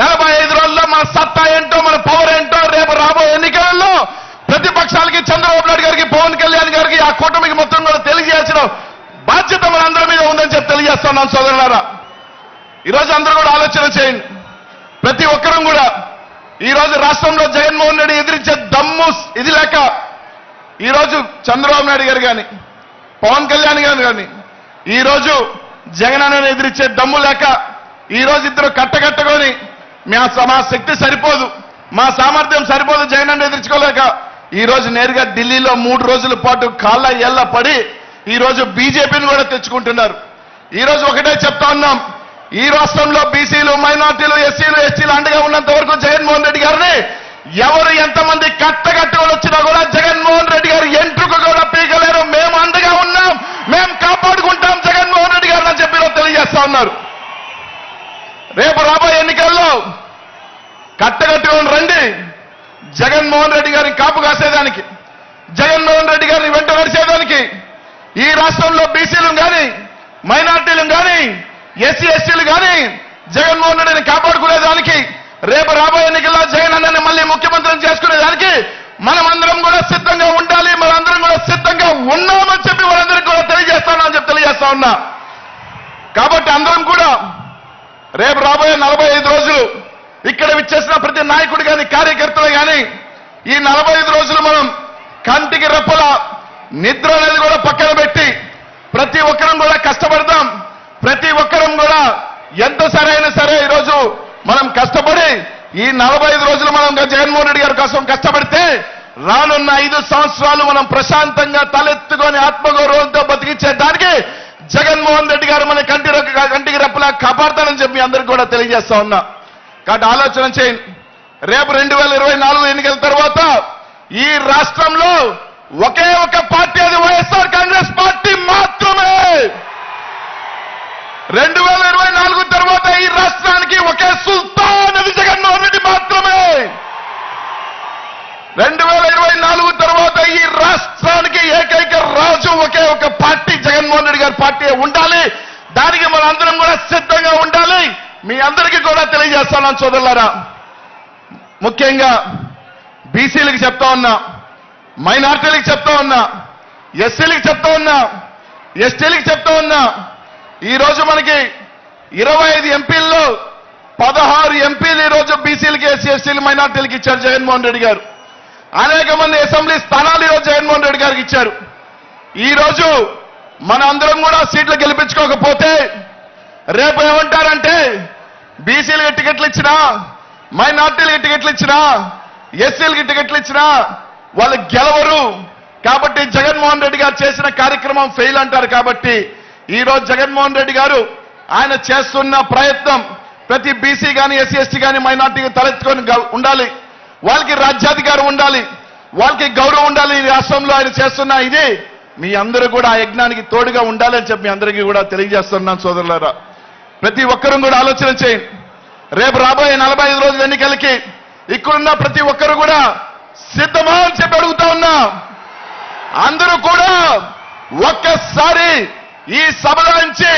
నలభై ఐదు రోజుల్లో మన సత్తా ఏంటో మన పవర్ ఏంటో రేపు రాబోయే ఎన్నికలలో ప్రతిపక్షాలకి చంద్రబాబు నాయుడు గారికి పవన్ కళ్యాణ్ గారికి ఆ కూటమికి మొత్తం కూడా తెలియజేయాల్సిన బాధ్యత మనందరి మీద ఉందని చెప్పి తెలియజేస్తా సోదరులారా. ఈరోజు అందరూ కూడా ఆలోచన చేయండి. ప్రతి ఒక్కరూ కూడా ఈ రోజు రాష్ట్రంలో జగన్మోహన్ రెడ్డి ఎదిరించే దమ్ము ఇది లేక ఈ రోజు చంద్రబాబు నాయుడు గారు కానీ పవన్ కళ్యాణ్ గారు కానీ ఈ రోజు జగన్ అన్నని ఎదిరించే దమ్ము లేక ఈ రోజు ఇద్దరు కట్టకట్టుకొని మా మా శక్తి సరిపోదు. మా సామర్థ్యం సరిపోదు జగన్ అన్న ఎదిరించుకోలేక నేరుగా ఢిల్లీలో మూడు రోజుల పాటు కాళ్ళ ఎల్ల పడి ఈరోజు బీజేపీని కూడా తెచ్చుకుంటున్నారు. ఈరోజు ఒకటే చెప్తా ఉన్నాం. ఈ రాష్ట్రంలో బీసీలు మైనార్టీలు ఎస్సీలు ఎస్టీలు అండగా ఉన్నంత వరకు జగన్మోహన్ రెడ్డి గారిని ఎవరు ఎంతమంది కట్టగట్టుకొని వచ్చినా కూడా జగన్మోహన్ రెడ్డి గారు ఎంట్రుక కూడా పీకలేరు. మేము అండగా ఉన్నాం. మేము కాపాడుకుంటాం జగన్మోహన్ రెడ్డి గారు అని చెప్పి తెలియజేస్తా ఉన్నారు. రేపు రాబోయే ఎన్నికల్లో కట్టగట్టుకొని రండి. జగన్మోహన్ రెడ్డి గారిని కాపు కాసేదానికి జగన్మోహన్ రెడ్డి గారిని వెంట నడిచేదానికి ఈ రాష్ట్రంలో బీసీలు కానీ మైనార్టీలు కానీ ఎస్సీ ఎస్టీలు కానీ జగన్మోహన్ రెడ్డిని కాపాడుకునేదానికి రేపు రాబోయే ఎన్నికల్లో జగన్ అన్నని మళ్ళీ ముఖ్యమంత్రిని చేసుకునేదానికి మనమందరం కూడా సిద్ధంగా ఉండాలి మనందరం కూడా సిద్ధంగా ఉన్నామని చెప్పి మనందరికీ కూడా తెలియజేస్తానని చెప్పి తెలియజేస్తా ఉన్నా కాబట్టి అందరం కూడా రేపు రాబోయే నలభై ఐదు రోజులు ఇక్కడ విచ్చేసిన ప్రతి నాయకుడు కానీ కార్యకర్తలు కానీ ఈ నలభై ఐదు రోజులు మనం కంటికి రెప్పల నిద్ర అనేది కూడా పక్కన పెట్టి ప్రతి ఒక్కరం కూడా కష్టపడతాం ప్రతి ఒక్కరం కూడా ఎంత సరైన సరే ఈరోజు మనం కష్టపడి ఈ నలభై ఐదు రోజులు మనం జగన్మోహన్ రెడ్డి గారి కోసం కష్టపడితే రానున్న ఐదు సంవత్సరాలు మనం ప్రశాంతంగా తలెత్తుకొని ఆత్మగౌరవంతో బతికించే దానికి జగన్మోహన్ రెడ్డి గారు మన కంటి రెక్క- కంటికి రెప్పలా కాపాడతానని చెప్పి అందరికి కూడా తెలియజేస్తా ఉన్నా. కాబట్టి ఆలోచన చేయండి. రేపు రెండు వేల ఇరవై నాలుగు ఎన్నికల తర్వాత ఈ రాష్ట్రంలో ఒకే ఒక పార్టీ అది వైఎస్ఆర్ కాంగ్రెస్ పార్టీ మాత్రమే. రెండు వేల ఇరవై నాలుగు తర్వాత ఈ రాష్ట్రానికి ఒకే సుల్తాన్ అది జగన్మోహన్ రెడ్డి మాత్రమే. రెండు వేల ఇరవై నాలుగు తర్వాత ఈ రాష్ట్రానికి ఏకైక రాజు ఒకే ఒక పార్టీ జగన్మోహన్ రెడ్డి గారి పార్టీ ఉండాలి. దానికి మనందరం కూడా మీ అందరికీ కూడా తెలియజేస్తున్నాను సోదరులారా ముఖ్యంగా బీసీలకు చెప్తా ఉన్నా మైనార్టీలకు చెప్తా ఉన్నా ఎస్సీలకు చెప్తా ఉన్నా ఎస్టీలకు చెప్తా ఉన్నా ఈరోజు మనకి ఇరవై ఐదు ఎంపీల్లో పదహారు ఎంపీలు ఈరోజు రోజు బీసీలకి ఎస్సీ ఎస్టీలు మైనార్టీలకు ఇచ్చారు జగన్మోహన్ రెడ్డి గారు. అనేక మంది అసెంబ్లీ స్థానాలు ఈరోజు జగన్మోహన్ రెడ్డి గారికి ఇచ్చారు. ఈరోజు మన అందరం కూడా సీట్లు గెలిపించుకోకపోతే రేపు ఏమంటారంటే బీసీలకి టికెట్లు ఇచ్చినా మైనార్టీలకి టికెట్లు ఇచ్చినా ఎస్సీలకి టికెట్లు ఇచ్చినా వాళ్ళు గెలవరు. కాబట్టి జగన్మోహన్ రెడ్డి గారు చేసిన కార్యక్రమం ఫెయిల్ అంటారు కాబట్టి ఈ రోజు జగన్మోహన్ రెడ్డి గారు ఆయన చేస్తున్న ప్రయత్నం ప్రతి బీసీ కానీ ఎస్సీ ఎస్టీ కానీ మైనార్టీకి తలెత్తుకొని ఉండాలి. వాళ్ళకి రాజ్యాధికారం ఉండాలి. వాళ్ళకి గౌరవం ఉండాలి ఈ రాష్ట్రంలో ఆయన చేస్తున్న ఇది. మీ అందరూ కూడా ఆ యజ్ఞానికి తోడుగా ఉండాలని చెప్పి మీ అందరికీ కూడా తెలియజేస్తున్నాను సోదరులారా. ప్రతి ఒక్కరూ కూడా ఆలోచన చేయండి. రేపు రాబోయే నలభై ఐదు రోజుల ఎన్నికలకి ఇక్కడున్న ప్రతి ఒక్కరు కూడా సిద్ధమా అని చెప్పి అడుగుతా ఉన్నా. అందరూ కూడా ఒక్కసారి ఈ సభలో నుంచి